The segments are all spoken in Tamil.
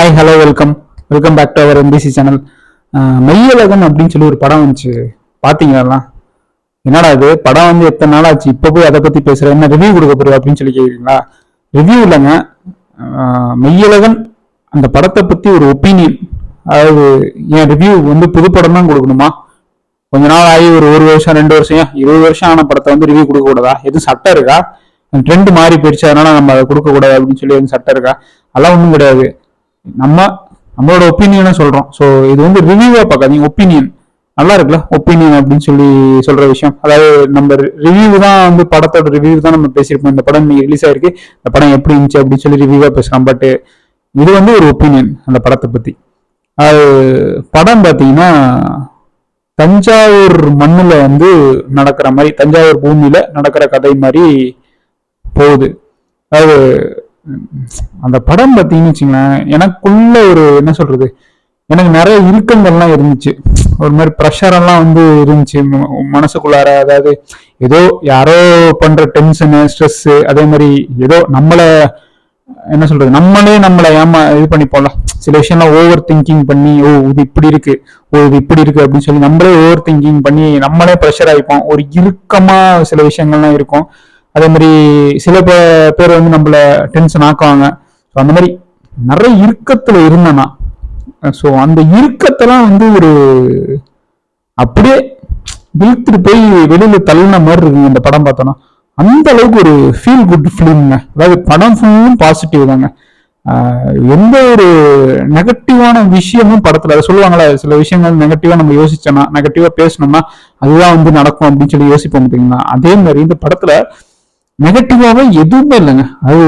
Hi hello welcome welcome back to our MBC channel Meyyalagam அப்படின்னு சொல்லி ஒரு படம் வந்துச்சு. பாத்தீங்களா என்னடா இது? படம் வந்து எத்தனை நாள் ஆச்சு இப்போ போய் அதை பத்தி பேசுற என்ன ரிவ்யூ கொடுக்க போறியா அப்படின்னு சொல்லி கேட்குறீங்களா ரிவ்யூ இல்லைங்க. மெய்யலகன் அந்த படத்தை பத்தி ஒரு ஒப்பீனியன் அதாவது என் ரிவ்யூ வந்து புது படம் தான் கொடுக்கணுமா? கொஞ்ச நாள் ஆகி ஒரு ஒரு வருஷம் ரெண்டு வருஷம் ஏன் இருபது வருஷம் ஆன படத்தை வந்து ரிவ்யூ கொடுக்க கூடாதா? எதுவும் சட்டம் இருக்கா? ட்ரெண்ட் மாறி போயிடுச்சு. அதனால நம்ம அதை கொடுக்க கூடாது அப்படின்னு சொல்லி எதுவும் சட்டம் இருக்கா? அதெல்லாம் ஒன்றும் கிடையாது. நம்ம நம்மளோட ஒப்பீனியனை சொல்றோம். ஸோ இது வந்து ரிவ்யூவா பார்க்காதீங்க ஒப்பீனியன் நல்லா இருக்குல்ல ஒப்பீனியன் அப்படின்னு சொல்லி சொல்ற விஷயம். அதாவது நம்ம ரிவ்யூ தான் வந்து படத்தோட ரிவ்யூ தான் நம்ம பேசியிருப்போம். இந்த படம் இன்னைக்கு ரிலீஸ் ஆயிருக்கு. இந்த படம் எப்படி இருந்துச்சு அப்படின்னு சொல்லி ரிவ்யூவா பேசுறோம் பட் இது வந்து ஒரு ஒப்பீனியன் அந்த படத்தை பத்தி. அது படம் பார்த்தீங்கன்னா தஞ்சாவூர் மண்ணில் வந்து நடக்கிற மாதிரி தஞ்சாவூர் பூமியில நடக்கிற கதை மாதிரி போகுது. அதாவது அந்த படம் பார்த்தீங்கன்னு வச்சுங்களேன் எனக்குள்ள ஒரு என்ன சொல்றது எனக்கு நிறைய இறுக்கங்கள்லாம் இருந்துச்சு. ஒரு மாதிரி ப்ரெஷர் எல்லாம் வந்து இருந்துச்சு. மனசுக்குள்ளார அதாவது ஏதோ யாரோ பண்ற டென்ஷனு ஸ்ட்ரெஸ் அதே மாதிரி ஏதோ நம்மள என்ன சொல்றது நம்மளே நம்மளை ஏமா இது பண்ணிப்போம்ல. சில விஷயம்லாம் ஓவர் திங்கிங் பண்ணி ஓ இது இப்படி இருக்கு ஓ இது இப்படி இருக்கு அப்படின்னு சொல்லி நம்மளே ஓவர் திங்கிங் பண்ணி நம்மளே ப்ரெஷர் ஆயிப்போம் ஒரு இறுக்கமா சில விஷயங்கள்லாம் இருக்கும். அதே மாதிரி சில பேர் வந்து நம்மள டென்ஷன் ஆக்குவாங்க. ஸோ அந்த மாதிரி நிறைய இறுக்கத்துல இருந்தேன்னா ஸோ அந்த இறுக்கத்தெல்லாம் வந்து ஒரு அப்படியே இழுத்துட்டு போய் வெளியில தள்ளின மாதிரி இருக்குங்க இந்த படம் பார்த்தோன்னா அந்த அளவுக்கு ஒரு ஃபீல் குட் ஃபிலிம்ங்க அதாவது படம் ஃபுல்லும் பாசிட்டிவ் தாங்க. எந்த ஒரு நெகட்டிவான விஷயமும் படத்துல அதை சொல்லுவாங்களே சில விஷயங்கள் நெகட்டிவா நம்ம யோசிச்சோம்னா நெகட்டிவா பேசணும்னா அதுதான் வந்து நடக்கும் அப்படின்னு சொல்லி யோசிப்போம் பார்த்தீங்கன்னா அதே மாதிரி இந்த படத்துல நெகட்டிவாவே எதுவுமே இல்லைங்க. அது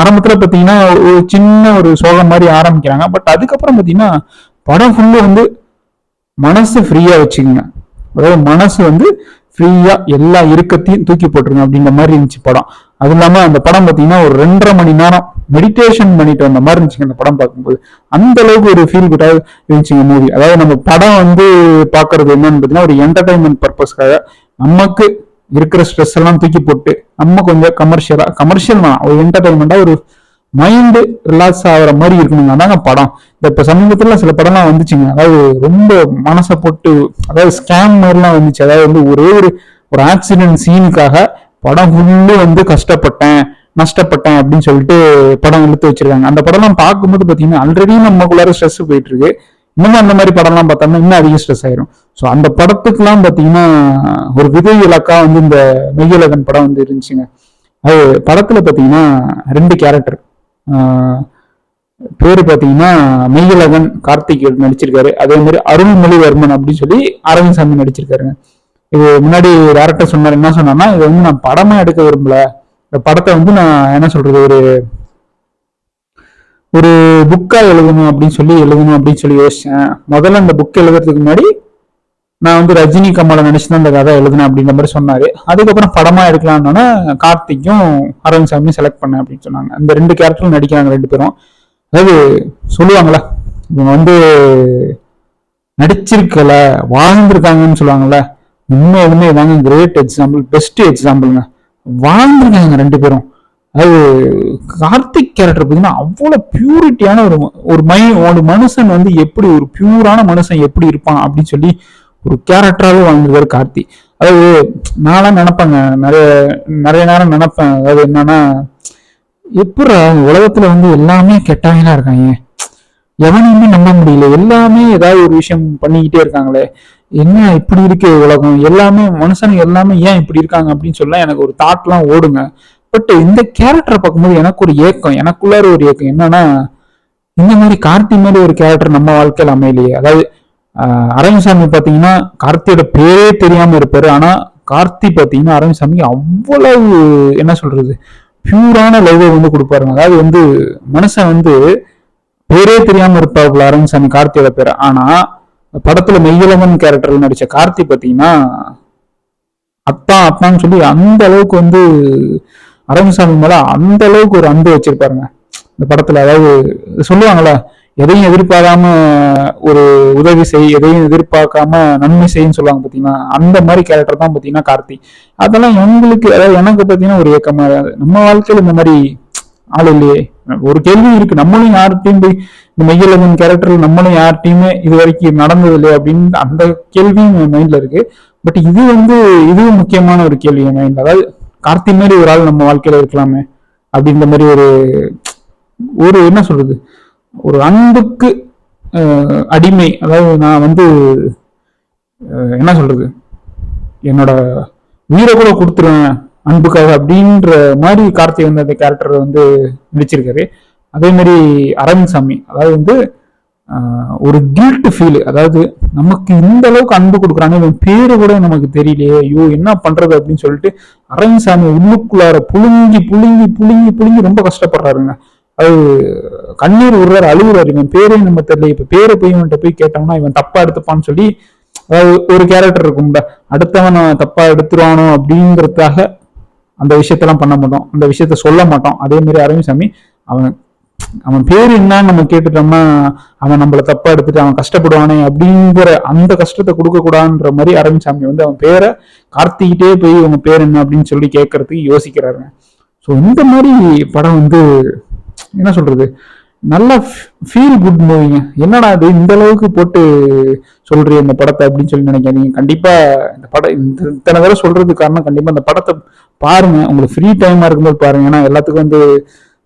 ஆரம்பத்துல பாத்தீங்கன்னா ஒரு சின்ன ஒரு சோகம் மாதிரி ஆரம்பிக்கிறாங்க. பட் அதுக்கப்புறம் பாத்தீங்கன்னா படம் ஃபுல்லு வந்து மனசு ஃப்ரீயா வச்சுக்கோங்க. அதாவது மனசு வந்து ஃப்ரீயா எல்லா இறுக்கத்தையும் தூக்கி போட்டுருங்க அப்படின்ற மாதிரி இருந்துச்சு படம். அது இல்லாம அந்த படம் பாத்தீங்கன்னா ஒரு ரெண்டரை மணி நேரம் மெடிடேஷன் பண்ணிட்டு வந்த மாதிரி இருந்துச்சுங்க அந்த படம் பார்க்கும்போது. அந்த அளவுக்கு ஒரு ஃபீல் குட்டா இருந்துச்சுங்க மூவி அதாவது நம்ம படம் வந்து பாக்குறது என்னன்னு பாத்தீங்கன்னா ஒரு என்டர்டைன்மெண்ட் பர்பஸ்க்காக நமக்கு இருக்கிற ஸ்ட்ரெஸ் எல்லாம் தூக்கி போட்டு நம்ம கொஞ்சம் கமர்ஷியலா கமர்ஷியல் தான். ஒரு என்டர்டைன்மெண்டா ஒரு மைண்டு ரிலாக்ஸ் ஆகிற மாதிரி இருக்கணுங்க. அதாங்க படம். இந்த இப்ப சமீபத்துல சில படம்லாம் வந்துச்சுங்க. அதாவது ரொம்ப மனசை போட்டு அதாவது ஸ்கேம் மாதிரிலாம் வந்துச்சு. அதாவது வந்து ஒரே ஒரு ஒரு ஆக்சிடென்ட் சீனுக்காக படம் ஃபுல்லு வந்து கஷ்டப்பட்டேன் நஷ்டப்பட்டேன் அப்படின்னு சொல்லிட்டு படம் இழுத்து வச்சிருக்காங்க. அந்த படம்லாம் பார்க்கும்போது பார்த்தீங்கன்னா ஆல்ரெடி நமக்குள்ளார ஸ்ட்ரெஸ் போயிட்டு இருக்கு. இன்னும் அந்த மாதிரி படம்லாம் பார்த்தோம்னா இன்னும் அதிகம் ஸ்ட்ரெஸ் ஆயிரும். ஸோ அந்த படத்துக்கெல்லாம் பார்த்தீங்கன்னா ஒரு விதை இலக்கா வந்து இந்த மெய்யலகன் படம் வந்து இருந்துச்சுங்க. அது படத்துல பார்த்தீங்கன்னா ரெண்டு கேரக்டர் பேர் பார்த்தீங்கன்னா மெய்யலகன் கார்த்திக் நடிச்சிருக்காரு. அதே மாதிரி அருள்மொழிவர்மன் அப்படின்னு சொல்லி அரவிந்த் சாமி நடிச்சிருக்காருங்க. இது முன்னாடி டேரக்டர் சொன்னார் என்ன சொன்னார்னா இதை வந்து நான் படமே எடுக்க விரும்பல. இந்த படத்தை வந்து நான் என்ன சொல்றது ஒரு ஒரு புக்கா எழுதணும் அப்படின்னு சொல்லி எழுதணும் அப்படின்னு சொல்லி யோசிச்சேன். முதல்ல அந்த புக் எழுதுறதுக்கு முன்னாடி நான் வந்து ரஜினி கமலை நினைச்சு தான் இந்த கதை எழுதினேன் அப்படின்ற மாதிரி சொன்னாரு. அதுக்கப்புறம் படமா எடுக்கலாம்னு கார்த்திக்கும் அரவிந்த் சாமியும் செலக்ட் பண்ணேன் அப்படின்னு சொன்னாங்க. அந்த ரெண்டு கேரக்டரும் நடிக்கிறாங்க ரெண்டு பேரும். அதாவது சொல்லுவாங்களா இவங்க வந்து நடிச்சிருக்கல வாழ்ந்திருக்காங்கன்னு சொல்லுவாங்கல்ல. உண்மை உண்மை தாங்க கிரேட் எக்ஸாம்பிள் பெஸ்ட் எக்ஸாம்பிள்ங்க வாழ்ந்திருக்காங்க ரெண்டு பேரும். அதாவது கார்த்திக் கேரக்டர் பார்த்தீங்கன்னா அவ்வளோ பியூரிட்டியான ஒரு ஒரு மை ஒரு மனுஷன் வந்து எப்படி ஒரு பியூரான மனுஷன் எப்படி இருப்பான் அப்படின்னு சொல்லி ஒரு கேரக்டராகவே வாழ்ந்திருக்காரு கார்த்தி. அதாவது நான்லாம் நினைப்பேங்க நிறைய நிறைய நேரம் நினைப்பேன். அதாவது என்னன்னா எப்படா உலகத்துல வந்து எல்லாமே கெட்டவங்களா இருக்காங்க? எவனையுமே நம்ப முடியல. எல்லாமே ஏதாவது ஒரு விஷயம் பண்ணிக்கிட்டே இருக்காங்களே. என்ன இப்படி இருக்கு உலகம்? எல்லாமே மனுஷனுக்கு எல்லாமே ஏன் இப்படி இருக்காங்க அப்படின்னு சொல்ல எனக்கு ஒரு தாட்லாம் ஓடுங்க. பட் இந்த கேரக்டரை பார்க்கும்போது எனக்கு ஒரு ஏக்கம் எனக்குள்ளார ஒரு ஏக்கம். என்னன்னா இந்த மாதிரி கார்த்தி மாதிரி ஒரு கேரக்டர் நம்ம வாழ்க்கையில் அமையலையே. அதாவது ஆஹ், அரவிந்த்சாமி பாத்தீங்கன்னா கார்த்தியோட பேரே தெரியாம இருப்பாரு. ஆனா கார்த்தி பார்த்தீங்கன்னா அரவிந்த்சாமிக்கு அவ்வளவு என்ன சொல்றது பியூரான லவ்வை வந்து கொடுப்பாருங்க. அதாவது வந்து மனுஷன் வந்து பேரே தெரியாம இருப்பாப்புல அரவிந்த்சாமி கார்த்தியோட பேர். ஆனா படத்துல மெய்யலவன் கேரக்டர்ல நடிச்ச கார்த்தி பார்த்தீங்கன்னா அத்தா அத்தான்னு சொல்லி அந்த அளவுக்கு வந்து அரவிந்த்சாமி மேல அந்த அளவுக்கு ஒரு அன்பு வச்சிருப்பாருங்க. இந்த படத்துல அதாவது சொல்லுவாங்களே எதையும் எதிர்பார்க்காம ஒரு உதவி செய் எதையும் எதிர்பார்க்காம நன்மை செய்யுன்னு சொல்லுவாங்க பாத்தீங்கன்னா அந்த மாதிரி கேரக்டர் தான் பாத்தீங்கன்னா கார்த்தி. அதெல்லாம் எங்களுக்கு அதாவது எனக்கு பார்த்தீங்கன்னா ஒரு ஏக்கமா நம்ம வாழ்க்கையில இந்த மாதிரி ஆள் இல்லையே. ஒரு கேள்வி இருக்கு. நம்மளும் யார்கிட்டயும் போய் இந்த மையலகன் கேரக்டர் நம்மளும் யார்கிட்டையுமே இது வரைக்கும் நடந்தது இல்லையா அப்படின்னு அந்த கேள்வியும் என் மைண்ட்ல இருக்கு. பட் இது வந்து இதுவும் முக்கியமான ஒரு கேள்வி என் மைண்ட்ல அதாவது கார்த்தி மாதிரி ஒரு ஆள் நம்ம வாழ்க்கையில இருக்கலாமே அப்படின்ற மாதிரி ஒரு ஒரு என்ன சொல்றது? ஒரு அன்புக்கு அடிமை. அதாவது நான் வந்து என்ன சொல்றது? என்னோட உயிரை கூட கொடுத்துருவேன் அன்புக்காக அப்படின்ற மாதிரி கார்த்தி வந்து அந்த கேரக்டர் வந்து நடிச்சிருக்காரு. அதே மாதிரி அரவிந்த் சாமி அதாவது வந்து ஒரு கில்ட் ஃபீல் அதாவது நமக்கு இந்த அளவுக்கு அன்பு கொடுக்குறாங்க. இவன் பேரு கூட நமக்கு தெரியலையே. ஐயோ என்ன பண்றது அப்படின்னு சொல்லிட்டு அரவிந்த் சாமி உள்ளுக்குள்ளார புழுங்கி புழுங்கி புழுங்கி புழுங்கி ரொம்ப கஷ்டப்படுறாருங்க. அது கண்ணீர் விடுறாரு அழுகுறாரு. இவன் பேரே நம்ம தெரியல. இப்ப பேரை போய் இவன்கிட்ட போய் கேட்டோம்னா இவன் தப்பா எடுத்துப்பான்னு சொல்லி அதாவது ஒரு கேரக்டர் இருக்கும்ல அடுத்தவன் தப்பா எடுத்துருவானோ அப்படிங்கிறதுக்காக அந்த விஷயத்தெல்லாம் பண்ண மாட்டோம். அந்த விஷயத்த சொல்ல மாட்டோம். அதே மாதிரி அரவிசாமி அவன் அவன் பேர் என்னன்னு நம்ம கேட்டுட்டோம்னா அவன் நம்மள தப்பா எடுத்துட்டு அவன் கஷ்டப்படுவானே அப்படிங்கிற அந்த கஷ்டத்தை கொடுக்க கூடாதுன்ற மாதிரி அரவிந்த்சாமி வந்து அவன் பேரை கார்த்திக்கிட்டே போய் உங்க பேர் என்ன அப்படின்னு சொல்லி கேட்கறதுக்கு யோசிக்கிறாருங்க. ஸோ இந்த மாதிரி படம் வந்து என்ன சொல்றது? நல்ல ஃபீல் குட் மூவிங்க என்னடா இது இந்த அளவுக்கு போட்டு சொல்றீங்க இந்த படத்தை அப்படின்னு சொல்லி நினைக்காதீங்க. கண்டிப்பா இந்த படம் இந்த இத்தனை தடவை சொல்றதுக்கு காரணம் கண்டிப்பா இந்த படத்தை பாருங்க. உங்களுக்கு ஃப்ரீ டைமா இருக்கும்போது பாருங்க. ஏன்னா எல்லாத்துக்கும் வந்து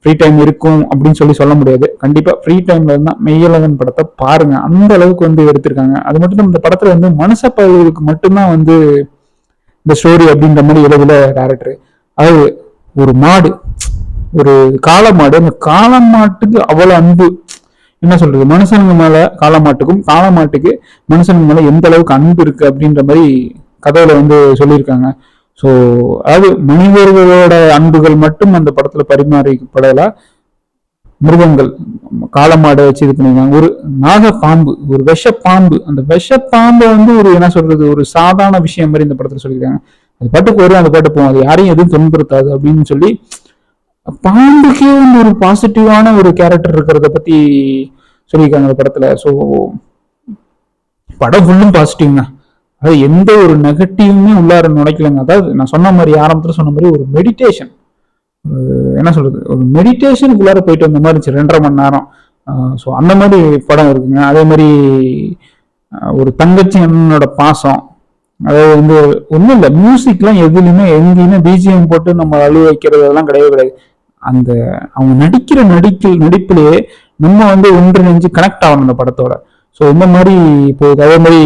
ஃப்ரீ டைம் இருக்கும் அப்படின்னு சொல்லி சொல்ல முடியாது. கண்டிப்பா ஃப்ரீ டைம்ல இருந்தா மெய்யழகன் படத்தை பாருங்க. அந்த அளவுக்கு வந்து எடுத்திருக்காங்க. அது மட்டும் இந்த படத்துல வந்து மனுஷ பகுதிகளுக்கு மட்டும்தான் வந்து இந்த ஸ்டோரி அப்படின்ற மாதிரி எழுதல டேரக்டர் அதாவது ஒரு மாடு. ஒரு காளைமாடு அந்த காளமாட்டுக்கு அவ்வளவு அன்பு. என்ன சொல்றது? மனுஷனுங்க மேல காளை மாட்டுக்கும் காளை மாட்டுக்கு மனுஷனுங்க மேல எந்த அளவுக்கு அன்பு இருக்கு அப்படின்ற மாதிரி கதையில வந்து சொல்லியிருக்காங்க. ஸோ அதாவது மனிதர்களோட அன்புகள் மட்டும் அந்த படத்துல பரிமாறிக்கப்படல. மிருகங்கள் காலமாடை வச்சு இது பண்ணியிருக்காங்க. ஒரு நாக பாம்பு ஒரு விஷ பாம்பு அந்த விஷ பாம்பை வந்து ஒரு என்ன சொல்றது? ஒரு சாதாரண விஷயம் மாதிரி இந்த படத்துல சொல்லியிருக்காங்க. அது பாட்டுக்கு வரும் அந்த பாட்டு போகும். அது யாரையும் எதுவும் துன்புறுத்தாது அப்படின்னு சொல்லி பாண்டுக்கே வந்து ஒரு பாசிட்டிவான ஒரு கேரக்டர் இருக்கிறத பத்தி சொல்லியிருக்காங்க அந்த படத்துல. ஸோ படம் ஃபுல்லும் பாசிட்டிவ்ங்க அதாவது எந்த ஒரு நெகட்டிவுமே உள்ளார நுழைக்கலங்க. அதாவது நான் சொன்ன மாதிரி ஆரம்பத்தில் சொன்ன மாதிரி ஒரு மெடிடேஷன் என்ன சொல்றது? ஒரு மெடிடேஷனுக்குள்ளார போயிட்டு வந்த மாதிரி இருந்துச்சு ரெண்டரை மணி நேரம். ஸோ அந்த மாதிரி படம் இருக்குங்க. அதே மாதிரி ஒரு தங்கச்சி அண்ணனோட பாசம். அதாவது வந்து ஒன்றும் இல்லை மியூசிக்லாம் எதுலையுமே எங்கேயுமே பிஜிஎம் போட்டு நம்ம அழுவ வைக்கிறது அதெல்லாம் கிடையவே கிடையாது. அந்த அவங்க நடிக்கிற நடிப்பில் நடிப்பிலேயே நம்ம வந்து ஒன்றிணைஞ்சு கனெக்ட் ஆகணும் அந்த படத்தோட. ஸோ இந்த மாதிரி இப்போ அதே மாதிரி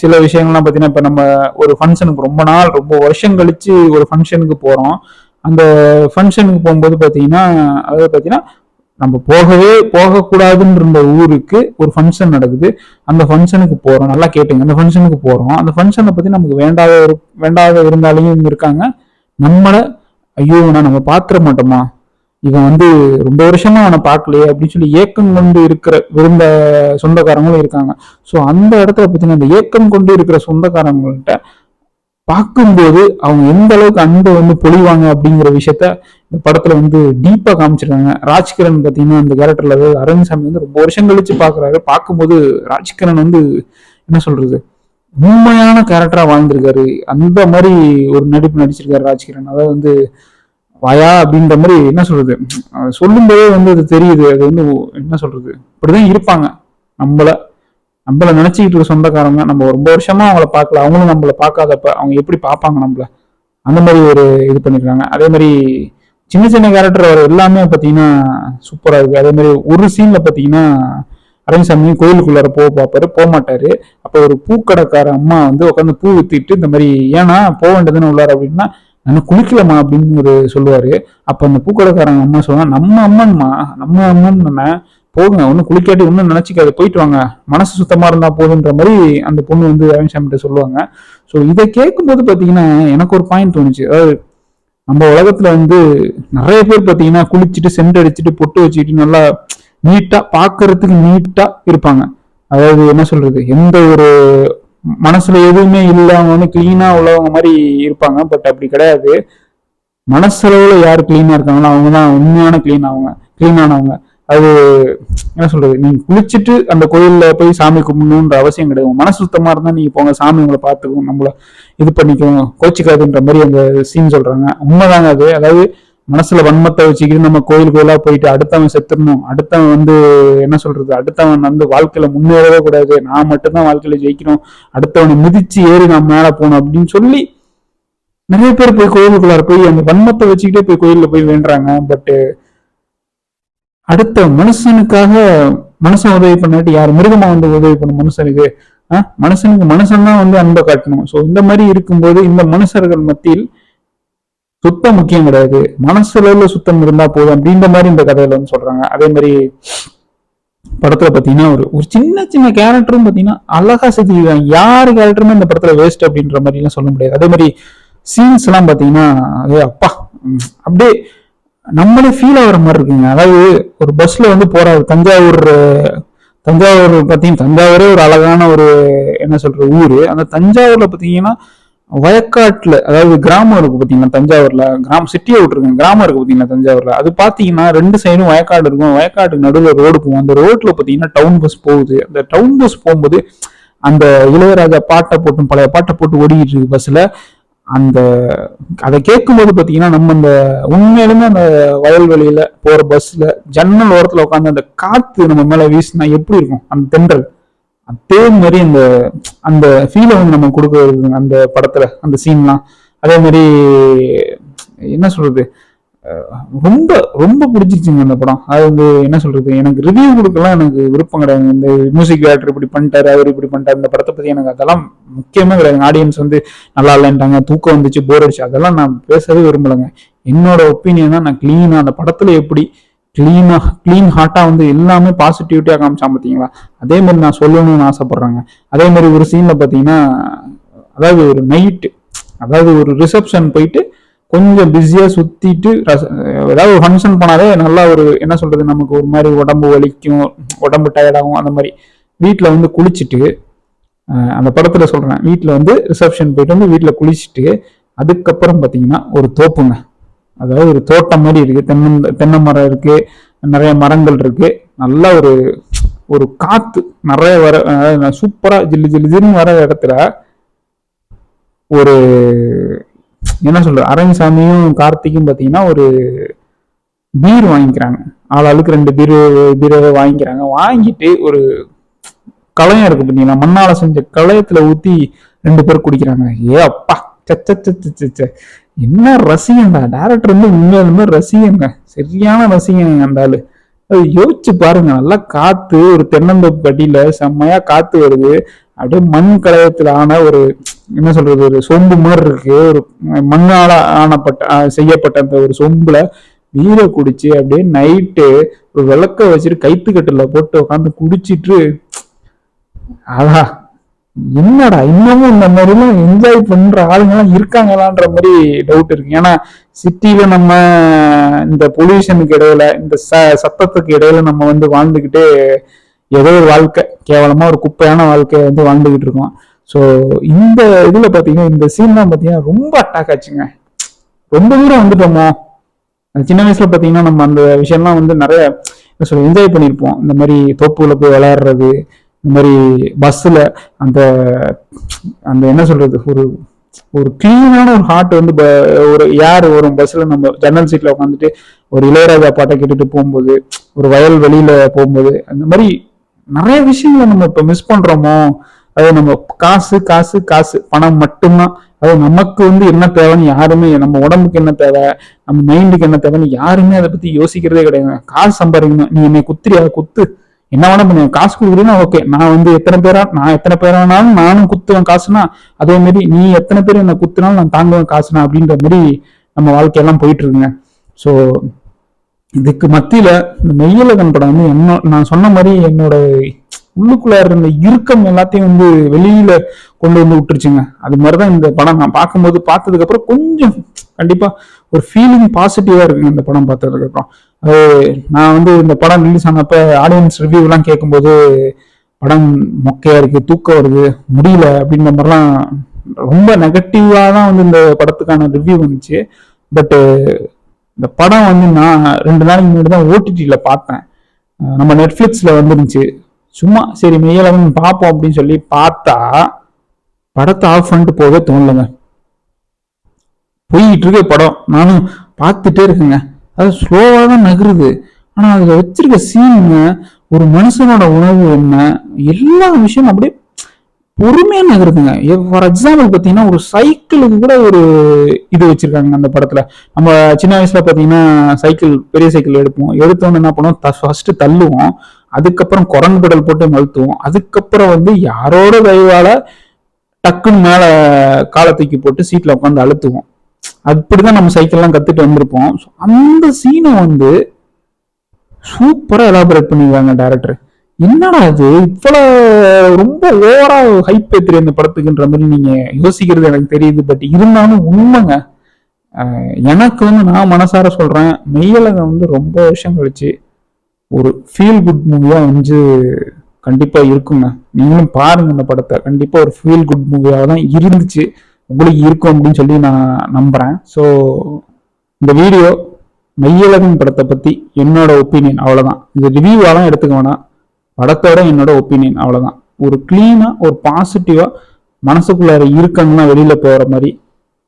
சில விஷயங்கள்லாம் பார்த்தீங்கன்னா இப்போ நம்ம ஒரு ஃபங்க்ஷனுக்கு ரொம்ப நாள் ரொம்ப வருஷம் கழிச்சு ஒரு ஃபங்க்ஷனுக்கு போகிறோம் அந்த ஃபங்க்ஷனுக்கு போகும்போது பார்த்தீங்கன்னா அதாவது பார்த்தீங்கன்னா நம்ம போகவே போகக்கூடாதுன்ற ஊருக்கு ஒரு ஃபங்க்ஷன் நடக்குது. அந்த ஃபங்க்ஷனுக்கு போகிறோம் நல்லா கேட்டுங்க. அந்த ஃபங்க்ஷனுக்கு போகிறோம் அந்த ஃபங்க்ஷனை பற்றி நமக்கு வேண்டாத வேண்டாத இருந்தாலையும் இருக்காங்க. நம்மளை ஐயோ நான் நம்ம பார்த்துட மாட்டோமா? இவன் வந்து ரொம்ப வருஷமா அவனை பார்க்கலையே அப்படின்னு சொல்லி ஏக்கம் கொண்டு இருக்கிற விரும்ப சொந்தக்காரங்களும் இருக்காங்க. ஸோ அந்த இடத்துல பார்த்தீங்கன்னா அந்த ஏக்கம் கொண்டு இருக்கிற சொந்தக்காரங்கள்ட்ட பார்க்கும்போது அவங்க எந்த அளவுக்கு அன்பை வந்து பொழிவாங்க அப்படிங்கிற விஷயத்த இந்த படத்துல வந்து டீப்பா காமிச்சிருக்காங்க. ராஜ்கிரண் பார்த்தீங்கன்னா அந்த கேரக்டர்ல அதாவது அரவிந்த் வந்து ரொம்ப வருஷம் கழிச்சு பார்க்கறாரு. பார்க்கும்போது ராஜ்கிரண் வந்து என்ன சொல்றது? உண்மையான கேரக்டரா வாழ்ந்திருக்காரு. அந்த மாதிரி ஒரு நடிப்பு நடிச்சிருக்காரு ராஜ்கிரண். அதாவது வந்து வாயா அப்படின்ற மாதிரி என்ன சொல்றது? சொல்லும்போதே வந்து அது தெரியுது. அது வந்து என்ன சொல்றது? இப்படிதான் இருப்பாங்க. நம்மள நம்மள நினைச்சுக்கிட்டு இருக்க சொந்தக்காரங்க நம்ம ரொம்ப வருஷமா அவங்கள பார்க்கல. அவங்களும் நம்மள பார்க்காதப்ப அவங்க எப்படி பார்ப்பாங்க நம்மள? அந்த மாதிரி ஒரு இது பண்ணிருக்காங்க. அதே மாதிரி சின்ன சின்ன கேரக்டர் வர எல்லாமே பார்த்தீங்கன்னா சூப்பராக இருக்கு. அதே மாதிரி ஒரு சீன்ல பார்த்தீங்கன்னா அரவிந்த்சாமி கோயிலுக்குள்ளார போக பார்ப்பாரு. போக மாட்டாரு. அப்போ ஒரு பூக்கடைக்கார அம்மா வந்து உட்காந்து பூ வித்திட்டு இந்த மாதிரி ஏன்னா போக வேண்டியதுன்னு உள்ளார் அப்படின்னா நான் குளிக்கலம்மா அப்படின்னு ஒரு சொல்லுவாரு. அப்ப அந்த பூக்கடைக்காரங்க அம்மா சொல்லுவாங்க நம்ம அம்மன்மா நம்ம அம்மன் நம்ம போங்க. ஒன்றும் குளிக்காட்டி ஒன்றும் நினைச்சிக்காது போயிட்டு வாங்க. மனசு சுத்தமா இருந்தா போதுன்ற மாதிரி அந்த பொண்ணு வந்து அரவிந்த்சாமிகிட்ட சொல்லுவாங்க. ஸோ இதை கேட்கும்போது பார்த்தீங்கன்னா எனக்கு ஒரு பாயிண்ட் தோணுச்சு. அதாவது நம்ம உலகத்துல வந்து நிறைய பேர் பார்த்தீங்கன்னா குளிச்சுட்டு சென்ட் அடிச்சுட்டு பொட்டு வச்சுக்கிட்டு நல்லா நீட்டா பார்க்கறதுக்கு நீட்டா இருப்பாங்க. அதாவது என்ன சொல்றது? எந்த ஒரு மனசுல எதுவுமே இல்லை அவங்க வந்து கிளீனா உள்ளவங்க மாதிரி இருப்பாங்க பட் அப்படி கிடையாது. மனசளவுல யார் கிளீனா இருக்காங்களோ அவங்க தான் உண்மையான கிளீன் அவங்க கிளீனானவங்க அது என்ன சொல்றது நீங்க குளிச்சுட்டு அந்த கோயில்ல போய் சாமி கும்பிடணுன்ற அவசியம் கிடையாது. மனசு சுத்தமா இருந்தா நீங்க போங்க சாமி உங்களை பார்த்துக்கும் நம்மள இது பண்ணிக்கும் கோச்சிக்காதுன்ற மாதிரி அந்த சீன் சொல்றாங்க. உண்மைதாங்க அது. அதாவது மனசுல வன்மத்தை வச்சுக்கிட்டு நம்ம கோயில் கோயிலா போயிட்டு அடுத்தவன் செத்துடணும். அடுத்தவன் வந்து என்ன சொல்றது? அடுத்தவன் வந்து வாழ்க்கையில முன்னேறவே கூடாது. நான் மட்டும்தான் வாழ்க்கையில ஜெயிக்கணும். அடுத்தவனை மிதிச்சு ஏறி நான் மேல போகணும் அப்படின்னு சொல்லி நிறைய பேர் போய் கோயிலுக்குள்ளார போய் அந்த வன்மத்தை வச்சுக்கிட்டே போய் கோயில்ல போய் வேண்டுறாங்க. பட் அடுத்த மனுஷனுக்காக மனுஷன் உதவி பண்ணாட்டி யார் மிருகமா வந்து உதவி பண்ணும் மனுஷனுக்கு? ஆஹ் மனுஷனுக்கு மனுஷன் தான் வந்து அன்பை காட்டணும். ஸோ இந்த மாதிரி இருக்கும்போது இந்த மனுஷர்கள் மத்தியில் சுத்தம் முக்கியம் கிடையாது. மனசுல சுத்தம் இருந்தா போதும் அப்படின்ற மாதிரி இந்த கதையில வந்து சொல்றாங்க. அதே மாதிரி படத்துல பாத்தீங்கன்னா ஒரு ஒரு சின்ன சின்ன கேரக்டரும் பாத்தீங்கன்னா அழகா செதுக்கிருக்காங்க யார் கேரக்டருமே இந்த படத்துல வேஸ்ட் அப்படின்ற மாதிரி எல்லாம் சொல்ல முடியாது. அதே மாதிரி சீன்ஸ் எல்லாம் பாத்தீங்கன்னா அதே அப்பா அப்படியே நம்மளே ஃபீல் ஆகுற மாதிரி இருக்குங்க. அதாவது ஒரு பஸ்ல வந்து போற தஞ்சாவூர் தஞ்சாவூர் பார்த்தீங்கன்னா தஞ்சாவூரே ஒரு அழகான ஒரு என்ன சொல்ற ஊரு. அந்த தஞ்சாவூர்ல பார்த்தீங்கன்னா வயக்காட்டுல அதாவது கிராமம் இருக்கு பார்த்தீங்கன்னா தஞ்சாவூர்ல? கிராமம் சிட்டியை விட்டுருங்க கிராமம் இருக்கு பார்த்தீங்கன்னா தஞ்சாவூர்ல? அது பார்த்தீங்கன்னா ரெண்டு சைடும் வயக்காடு இருக்கும். வயக்காட்டுக்கு நடுவில் ரோடு போகும். அந்த ரோட்ல பார்த்தீங்கன்னா டவுன் பஸ் போகுது. அந்த டவுன் பஸ் போகும்போது அந்த இளையராஜா பாட்டை போட்டு பழைய பாட்டை போட்டு ஓடிக்கிட்டு இருக்கு பஸ்ல அந்த அதை கேட்கும்போது பார்த்தீங்கன்னா நம்ம அந்த உண்மையிலுமே அந்த வயல்வெளியில போற பஸ்ல ஜன்னல் ஓரத்துல உட்காந்து அந்த காத்து நம்ம மேல வீசினா எப்படி இருக்கும்? அந்த தென்றல். அதே மாதிரி அந்த அந்த ஃபீலை வந்து நம்ம கொடுக்கறது அந்த படத்துல அந்த சீன்லாம் அதே மாதிரி என்ன சொல்றது? ரொம்ப ரொம்ப பிடிச்சிருச்சுங்க அந்த படம். அது வந்து என்ன சொல்றது? எனக்கு ரிவ்யூ கொடுக்கலாம் எனக்கு விருப்பம் கிடையாது. இந்த மியூசிக் டேரக்டர் இப்படி பண்ணிட்டாரு அவர் இப்படி பண்ணிட்டாரு இந்த படத்தை பத்தி எனக்கு அதெல்லாம் முக்கியமே கிடையாது. ஆடியன்ஸ் வந்து நல்லா இல்லைன்ட்டாங்க தூக்கம் வந்துச்சு போர் அடிச்சு அதெல்லாம் நான் பேசவே விரும்பலைங்க. என்னோட ஒப்பீனியன் தான் நான் கிளீனா அந்த படத்துல எப்படி கிளீனாக க்ளீன் ஹார்ட்டாக வந்து எல்லாமே பாசிட்டிவிட்டியாக காமிச்சான் பார்த்தீங்களா அதே மாதிரி நான் சொல்லணும்னு ஆசைப்பட்றேங்க. அதே மாதிரி ஒரு சீனில் பார்த்தீங்கன்னா அதாவது ஒரு நைட்டு அதாவது ஒரு ரிசப்ஷன் போயிட்டு கொஞ்சம் பிஸியாக சுற்றிட்டு ரச- ஏதாவது ஒரு ஃபங்க்ஷன் போனாலே நல்லா ஒரு என்ன சொல்கிறது நமக்கு ஒரு மாதிரி உடம்பு வலிக்கும் உடம்பு டயர்டாகும் அந்த மாதிரி. வீட்டில் வந்து குளிச்சுட்டு அந்த படத்தில் சொல்கிறேன் வீட்டில் வந்து ரிசப்ஷன் போயிட்டு வந்து வீட்டில் குளிச்சுட்டு அதுக்கப்புறம் பார்த்தீங்கன்னா ஒரு தோப்புங்க. அதாவது ஒரு தோட்டம் மாதிரி இருக்கு. தென்னை தென்னை மரம் இருக்கு. நிறைய மரங்கள் இருக்கு. நல்ல ஒரு ஒரு காத்து நிறைய வர சூப்பரா ஜில்லு ஜில்லு ஜில்லுன்னு வர இடத்துல ஒரு என்ன சொல்றது அரங்கசாமியும் கார்த்திக்கும் பார்த்தீங்கன்னா ஒரு பீர் வாங்கிக்கிறாங்க. ஆளாளுக்கு ரெண்டு பீர் பீரை வாங்கிக்கிறாங்க. வாங்கிட்டு ஒரு களையம் இருக்கு பார்த்தீங்களா மண்ணால செஞ்ச களையத்துல ஊத்தி ரெண்டு பேர் குடிக்கிறாங்க. ஏ அப்பா! சச்ச சச்ச என்ன ரசிகன்டா? டேரக்டர் வந்து உண்மையிலுமே ரசிகங்க சரியான ரசிகங்க அந்த ஆளு. அது யோசிச்சு பாருங்க நல்லா காத்து ஒரு தென்னந்தோப்பு படியில செம்மையா காத்து வருது. அப்படியே மண் கலயத்துல ஆன ஒரு என்ன சொல்றது ஒரு சொம்பு மாதிரி இருக்கு. ஒரு மண்ணால ஆனப்பட்ட செய்யப்பட்ட அந்த ஒரு சொம்புல நீரை குடிச்சு அப்படியே நைட்டு ஒரு விளக்க வச்சுட்டு கைத்துக்கட்டுல போட்டு உட்காந்து குடிச்சிட்டு ஆஹா என்னடா இன்னமும் இந்த மாதிரிலாம் என்ஜாய் பண்ற ஆளுங்கலாம் இருக்காங்களான்ற மாதிரி டவுட் இருக்கு. ஏன்னா சிட்டியில நம்ம இந்த பொல்யூஷனுக்கு இடையில இந்த ச சத்தத்துக்கு இடையில நம்ம வந்து வாழ்ந்துக்கிட்டு ஏதோ ஒரு வாழ்க்கை கேவலமா ஒரு குப்பையான வாழ்க்கையை வந்து வாழ்ந்துகிட்டு இருக்கோம். ஸோ இந்த இதுல பாத்தீங்கன்னா இந்த சீன்லாம் பாத்தீங்கன்னா ரொம்ப அட்டாக் ஆச்சுங்க. ரொம்ப தூரம் வந்துட்டோமோ? சின்ன வயசுல பாத்தீங்கன்னா நம்ம அந்த விஷயம்லாம் வந்து நிறைய என்ன சொல்ல என்ஜாய் பண்ணியிருப்போம். இந்த மாதிரி தோப்புல போய் விளையாடுறது இந்த மாதிரி பஸ்ஸில் அந்த அந்த என்ன சொல்றது ஒரு ஒரு கிளீனான ஒரு ஹார்ட் வந்து ப- ஒரு யார் வரும் பஸ்ல நம்ம ஜன்னல் சீட்ல உட்காந்துட்டு ஒரு இளையராஜா பாட்டை கேட்டுட்டு போகும்போது ஒரு வயல் வெளியில போகும்போது அந்த மாதிரி நிறைய விஷயங்களை நம்ம இப்ப மிஸ் பண்றோமோ அது நம்ம காசு காசு காசு பணம் மட்டும்தான். அது நமக்கு வந்து என்ன தேவைன்னு யாருமே நம்ம உடம்புக்கு என்ன தேவை நம்ம மைண்டுக்கு என்ன தேவைன்னு யாருமே அதை பத்தி யோசிக்கிறதே கிடையாது. காசு சம்பாதிக்கணும். நீ என்னை குத்துறியா? குத்து. என்ன வேணா பண்ணுவேன் காசு கொடுக்குறீங்கன்னா ஓகே நான் வந்து எத்தனை பேரா நான் எத்தனை பேரானாலும் நானும் குத்துவேன் காசுனா அதே மாதிரி நீ எத்தனை பேர் என்ன குத்துனாலும் நான் தாங்குவேன் காசுனா அப்படின்ற மாதிரி நம்ம வாழ்க்கையெல்லாம் போயிட்டு இருக்குங்க ஸோ இதுக்கு மத்தியில இந்த மெய்யலகன் படம் வந்து என்ன நான் சொன்ன மாதிரி என்னோட உள்ளுக்குள்ள இருந்த இறுக்கம் எல்லாத்தையும் வந்து வெளியில கொண்டு வந்து விட்டுருச்சுங்க. அது மாதிரிதான் இந்த படம் நான் பார்க்கும்போது பார்த்ததுக்கு அப்புறம் கொஞ்சம் கண்டிப்பா ஒரு ஃபீலிங் பாசிட்டிவா இருக்குங்க இந்த படம் பார்த்ததுக்கு அப்புறம். அது நான் வந்து இந்த படம் ரிலீஸ் ஆனப்ப ஆடியன்ஸ் ரிவ்யூ எல்லாம் கேட்கும்போது படம் மொக்கையா இருக்கு தூக்கம் வருது முடியல அப்படின்ற மாதிரிலாம் ரொம்ப நெகட்டிவா தான் வந்து இந்த படத்துக்கான ரிவ்யூ வந்துச்சு. பட் இந்த படம் வந்து நான் ரெண்டு நாளைக்கு முன்னாடி தான் ஓடிடியில் பார்த்தேன். நம்ம நெட்ஃப்ளிக்ஸில் வந்துருந்துச்சு. சும்மா சரி மெய்யளவன் பார்ப்போம் அப்படின்னு சொல்லி பார்த்தா படத்தை ஆஃப் பண்ணிட்டு போக தோணலைங்க. போயிட்டு இருக்க படம். நானும் பார்த்துட்டே இருக்கேங்க. அது ஸ்லோவாக தான் நகருது. ஆனால் அதில் வச்சிருக்க சீனுங்க ஒரு மனுஷனோட உணவு என்ன எல்லா விஷயமும் அப்படியே பொறுமையா நகருதுங்க. ஃபார் எக்ஸாம்பிள் பார்த்தீங்கன்னா ஒரு சைக்கிளுக்கு கூட ஒரு இது வச்சிருக்காங்க அந்த படத்துல. நம்ம சின்ன வயசுல பார்த்தீங்கன்னா சைக்கிள் பெரிய சைக்கிள் எடுப்போம். எடுத்தோன்னு என்ன பண்ணுவோம்? ஃபர்ஸ்ட் தள்ளுவோம். அதுக்கப்புறம் குரங்கு பெடல் போட்டு மழுத்துவோம். அதுக்கப்புறம் வந்து யாரோட தயவால டக்குன்னு மேல காலை தூக்கி போட்டு சீட்ல உட்காந்து அழுத்துவோம். அப்படிதான் நம்ம சைக்கிள்லாம் கத்துட்டு வந்திருப்போம். அந்த சீனை வந்து சூப்பரா எலாபரேட் பண்ணிருக்காங்க டேரக்டர் என்னடா இது? இவ்வளவு ரொம்ப ஓவரா ஹைப் ஏத்துற இந்த படத்துக்குன்ற மாதிரி நீங்க யோசிக்கிறது எனக்கு தெரியுது. பட் இருந்தாலும் உண்மைங்க. எனக்கு வந்து நான் மனசார சொல்றேன் மெய்யலகம் வந்து ரொம்ப வருஷம் கழிச்சு ஒரு ஃபீல் குட் மூவியாக வந்து கண்டிப்பாக இருக்குங்க. நீங்களும் பாருங்கள் இந்த படத்தை. கண்டிப்பாக ஒரு ஃபீல் குட் மூவியாக தான் இருந்துச்சு. உங்களுக்கு இருக்கும் அப்படின்னு சொல்லி நான் நம்புகிறேன் ஸோ இந்த வீடியோ மெய்யழகன் படத்தை பற்றி என்னோட ஒப்பீனியன் அவ்வளோதான் இது ரிவ்யூவாலாம் எடுத்துக்க வேணாம். படத்தோட என்னோட ஒப்பீனியன் அவ்வளோதான் ஒரு க்ளீனாக ஒரு பாசிட்டிவாக மனசுக்குள்ளார இருக்கணும்னா வெளியில் போகிற மாதிரி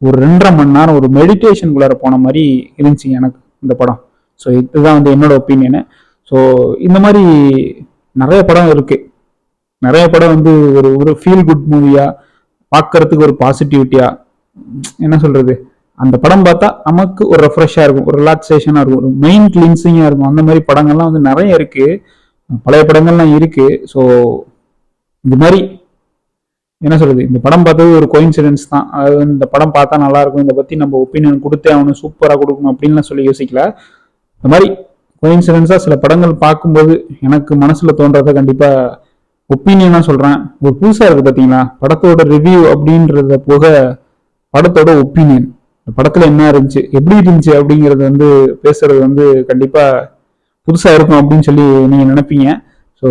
ஒரு ரெண்டரை மணி நேரம் ஒரு மெடிடேஷனுக்குள்ளார போன மாதிரி இருந்துச்சு எனக்கு இந்த படம். ஸோ இதுதான் வந்து என்னோட ஒப்பீனியனு ஸோ இந்த மாதிரி நிறைய படம் இருக்கு. நிறைய படம் வந்து ஒரு ஒரு ஃபீல் குட் மூவியா பார்க்கறதுக்கு ஒரு பாசிட்டிவிட்டியா என்ன சொல்றது? அந்த படம் பார்த்தா நமக்கு ஒரு ரெஃப்ரெஷ்ஷாக இருக்கும் ஒரு ரிலாக்ஸேஷனாக இருக்கும் ஒரு மெயின் கிளீன்சிங்காக இருக்கும். அந்த மாதிரி படங்கள்லாம் வந்து நிறைய இருக்கு. பழைய படங்கள்லாம் இருக்கு. ஸோ இந்த மாதிரி என்ன சொல்றது? இந்த படம் பார்த்தது ஒரு கோயின்சிடென்ஸ் தான். அதாவது இந்த படம் பார்த்தா நல்லா இருக்கும். இதை பத்தி நம்ம ஒப்பீனியன் கொடுத்தே அவனு சூப்பராக கொடுக்கணும் அப்படின்லாம் சொல்லி யோசிக்கல. இந்த மாதிரி கோயின்சிடன்ஸா சில படங்கள் பார்க்கும்போது எனக்கு மனசுல தோன்றதை கண்டிப்பா ஒப்பீனியனா சொல்றேன். ஒரு புதுசா இருக்கு பாத்தீங்களா? படத்தோட ரிவ்யூ அப்படின்றத போக படத்தோட ஒப்பீனியன் இந்த படத்துல என்ன இருந்துச்சு எப்படி இருந்துச்சு அப்படிங்கறது வந்து பேசுறது வந்து கண்டிப்பா புதுசா இருக்கும் அப்படின்னு சொல்லி நீங்க நினைப்பீங்க. ஸோ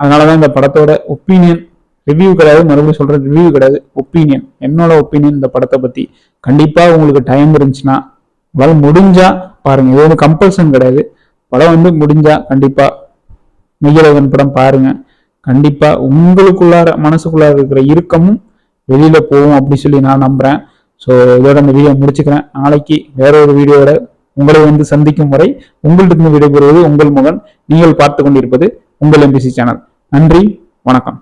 அதனாலதான் இந்த படத்தோட ஒப்பீனியன் ரிவ்யூ கிடையாது மறுபடியும் சொல்றேன் ரிவ்யூ கிடையாது ஒப்பீனியன் என்னோட ஒப்பீனியன் இந்த படத்தை பத்தி. கண்டிப்பா உங்களுக்கு டைம் இருந்துச்சுன்னா உங்களால் முடிஞ்சா பாருங்க இது வந்து கம்பல்சன் கிடையாது. படம் வந்து முடிஞ்சா கண்டிப்பா மெய்யழகன் படம் பாருங்க. கண்டிப்பா உங்களுக்குள்ளார மனசுக்குள்ளார இருக்கிற இறுக்கமும் வெளியில போகும் அப்படி சொல்லி நான் நம்புறேன். ஸோ இதோட அந்த வீடியோ முடிச்சுக்கிறேன். நாளைக்கு வேற ஒரு வீடியோட உங்களை வந்து சந்திக்கும் வரை உங்களிடம் விடைபெறுவது உங்கள் முகன். நீங்கள் பார்த்து கொண்டிருப்பது உங்கள் எம்பிசி சேனல் நன்றி வணக்கம்.